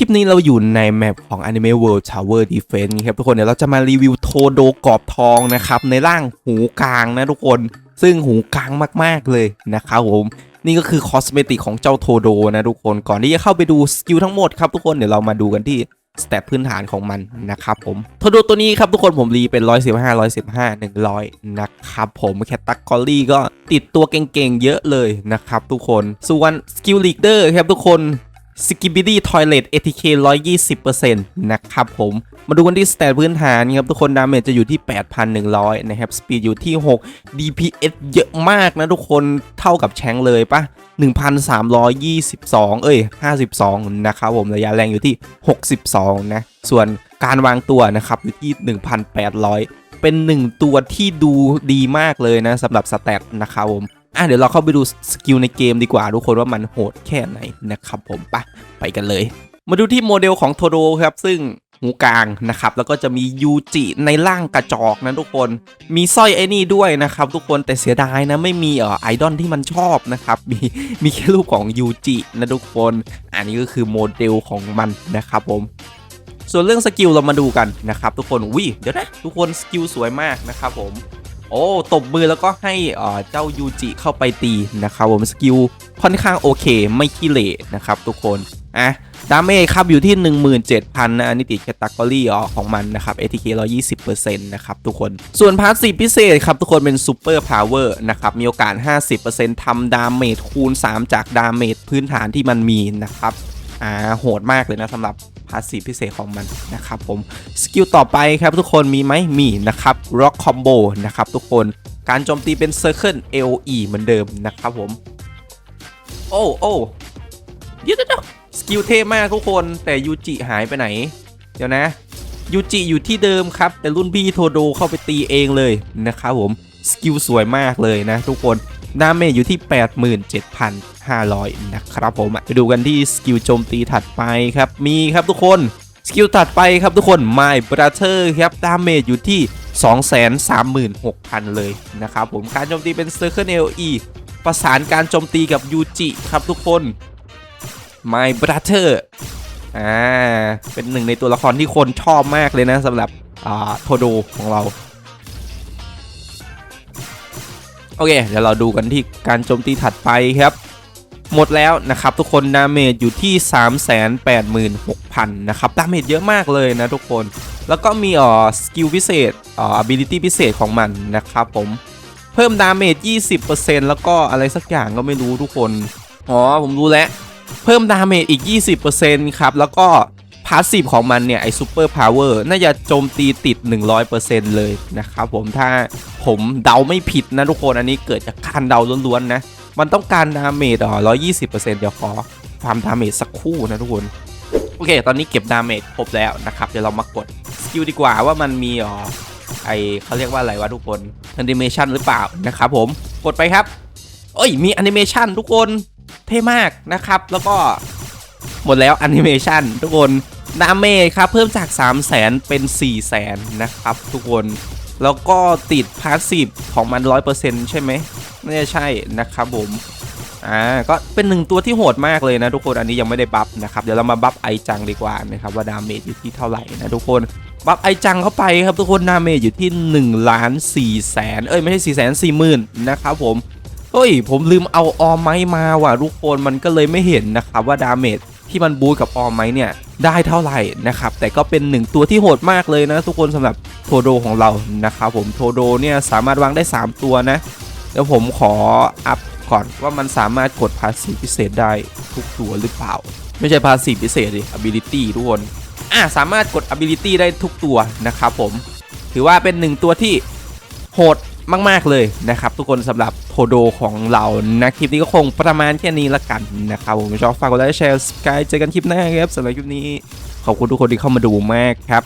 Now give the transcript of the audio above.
ลิปนี้เราอยู่ในแมปของ Anime World Tower Defense ครับทุกคนเดี๋ยวเราจะมารีวิวโทโดกรอบทองนะครับในร่างหูกลางนะทุกคน ซึ่งหูกลางมากๆเลยนะครับผมนี่ก็คือคอสเมติกของเจ้าโทโดนะทุกคนก่อนที่จะเข้าไปดูสกิลทั้งหมดครับทุกคนเดี๋ยวเรามาดูกันที่สเตตพื้นฐานของมันนะครับผมโทโดตัวนี้ครับทุกคนผมรีเป็น 115 115 100 นะครับผมแคตตากรีก็ติดตัวเก่งๆเยอะเลยนะครับทุกคนส่วนสกิลลีดเดอร์ครับทุกคน s k i b i d y Toilet ATK 120%นะครับผม มาดูกันที่สเตตพื้นฐานครับ ทุกคน ดาเมจจะอยู่ที่ 8,100 นะครับ สปีดอยู่ที่ 6 DPS เยอะมากนะทุกคนเท่ากับแชงเลยปะ1,322 เอ้ย 52 นะครับผมระยะแรงอยู่ที่ 62 นะ ส่วนการวางตัวนะครับ อยู่ที่ 1,800 เป็น 1 ตัวที่ดูดีมากเลยนะสำหรับสเตตนะครับผม อะเดี๋ยวเราเข้าไปดูสกิลในเกมดีกว่าทุกคนว่ามันโหดแค่ไหนนะครับผมปะไปกันเลย มาดูที่โมเดลของโทโดครับ ซึ่งหูกลางนะครับแล้วก็จะมียูจิในร่างกระจอกนะทุกคนมีสร้อยไอ้นี่ด้วยนะครับทุกคนแต่เสียดายนะไม่มีเอ่อไอดอลที่มันชอบนะครับมีมีแค่รูปของยูจินะทุกคน อันนี้ก็คือโมเดลของมันนะครับผมส่วนเรื่องสกิลเรามาดูกันนะครับทุกคนวิเดี๋ยวนะทุกคนสกิลสวยมากนะครับผม โอ้ตบมือแล้วก็ให้เจ้ายูจิเข้าไปตีนะครับผมสกิลค่อนข้างโอเคไม่ขี้เหร่นะครับทุกคนอะดาเมจครับอยู่ที่ 17,000นะอันนี้ติดแคตตากรีอของมันนะครับ ATK 120%นะครับทุกคนส่วนพาสซีพิเศษครับทุกคนเป็นซูเปอร์พาวเวอร์นะครับมีโอกาส 50%ทำดาเมจคูณ 3 จากดาเมจพื้นฐานที่มันมีนะครับ อ่าโหดมากเลยนะสำหรับพาสซีพิเศษของมันนะครับผมสกิลต่อไปครับทุกคนมีไหมมีนะครับ Rock Combo นะครับทุกคนการโจมตีเป็น Circle AOE เหมือนเดิมนะครับผม โอ้โอ้เดี๋ยวเดี๋ยวสกิลเท่มากทุกคนแต่ยูจิหายไปไหน เดี๋ยวนะยูจิอยู่ที่เดิมครับ แต่รุ่นพี่โทโดเข้าไปตีเองเลยนะครับผมสกิลสวยมากเลยนะทุกคน ดาเมจอยู่ที่ 87,500 นะครับผมไปดูกันที่สกิลโจมตีถัดไปครับ มีครับทุกคนสกิลถัดไปครับทุกคน My Brother ครับดาเมจอยู่ที่ 236,000 เลยนะครับผมการโจมตีเป็น Circle AOE ประสานการโจมตีกับยูจิครับทุกคน My Brother อ่าเป็นหนึ่งในตัวละครที่คนชอบมากเลยนะสำหรับอ่าโทโดของเรา โอเค เดี๋ยวเราดูกันที่การโจมตีถัดไปครับ หมดแล้วนะครับทุกคนดาเมจอยู่ที่ 386,000 นะครับดาเมจเยอะมากเลยนะทุกคน แล้วก็มีอ่อสกิลพิเศษอ่อ ability พิเศษของมันนะครับผมเพิ่มดาเมจ 20%แล้วก็อะไรสักอย่างก็ไม่รู้ทุกคน อ๋อ ผมรู้แล้ว เพิ่มดาเมจอีก 20%ครับ แล้วก็ พาสซีฟของมันเนี่ยไอซูเปอร์พาวเวอร์น่าจะโจมตีติด 100%เลยนะครับผมถ้าผมเดาไม่ผิดนะทุกคนอันนี้เกิดจากการเดาล้วนๆนะ มันต้องการดาเมจอ๋อ120%เดี๋ยวขอฟามดาเมจสักครู่นะทุกคนโอเค ตอนนี้เก็บดาเมจครบแล้วนะครับ เดี๋ยวเรามากดสกิลดีกว่าว่ามันมีอ๋อไอเขาเรียกว่าอะไรวะทุกคนแอนิเมชันหรือเปล่านะครับผมกดไปครับเอ้ยมีแอนิเมชันทุกคนเท่มากนะครับ แล้วก็หมดแล้วแอนิเมชันทุกคน ดาเมจครับเพิ่มจาก 3 0 0แสนเป็น4 0 0แสนนะครับทุกคน แล้วก็ติดพาสซีฟของมัน 100%ใช่ไหมน่าจะใช่นะครับผม อ่า ก็เป็นหนึ่งตัวที่โหดมากเลยนะทุกคน อันนี้ยังไม่ได้บัฟนะครับ เดี๋ยวเรามาบัฟไอจังดีกว่านะครับว่าดาเมจอยู่ที่เท่าไหร่นะทุกคน บัฟไอจังเข้าไปครับทุกคนดาเมจอยู่ที่1ล้าน4แสนเอ้ยไม่ใช่4แสน4หมื่นนะครับผมเฮ้ยผมลืมเอาออไม้มาว่ะทุกคนมันก็เลยไม่เห็นนะครับว่าดาเมจ ที่มันบูทกับออมไหมเนี่ยได้เท่าไหร่นะครับแต่ก็เป็นหนึ่งตัวที่โหดมากเลยนะทุกคนสำหรับโทโดของเรานะครับผมโทโดเนี่ยสามารถวางได้ 3 ตัวนะเดี๋ยวผมขออัพก่อนว่ามันสามารถกดพาสซีพิเศษได้ทุกตัวหรือเปล่า ไม่ใช่พาสซีพิเศษดิ ability ทุกคนอะสามารถกด ability ได้ทุกตัวนะครับผมถือว่าเป็นหนึ่งตัวที่โหด มาก ๆ เลยนะครับทุกคนสำหรับโทโดของเรานะคลิปนี้ก็คงประมาณแค่นี้ละกันนะครับผมชอบฝากกดไลค์แชร์สกายเจอกันคลิปหน้าครับสำหรับคลิปนี้ขอบคุณทุกคนที่เข้ามาดูมากครับ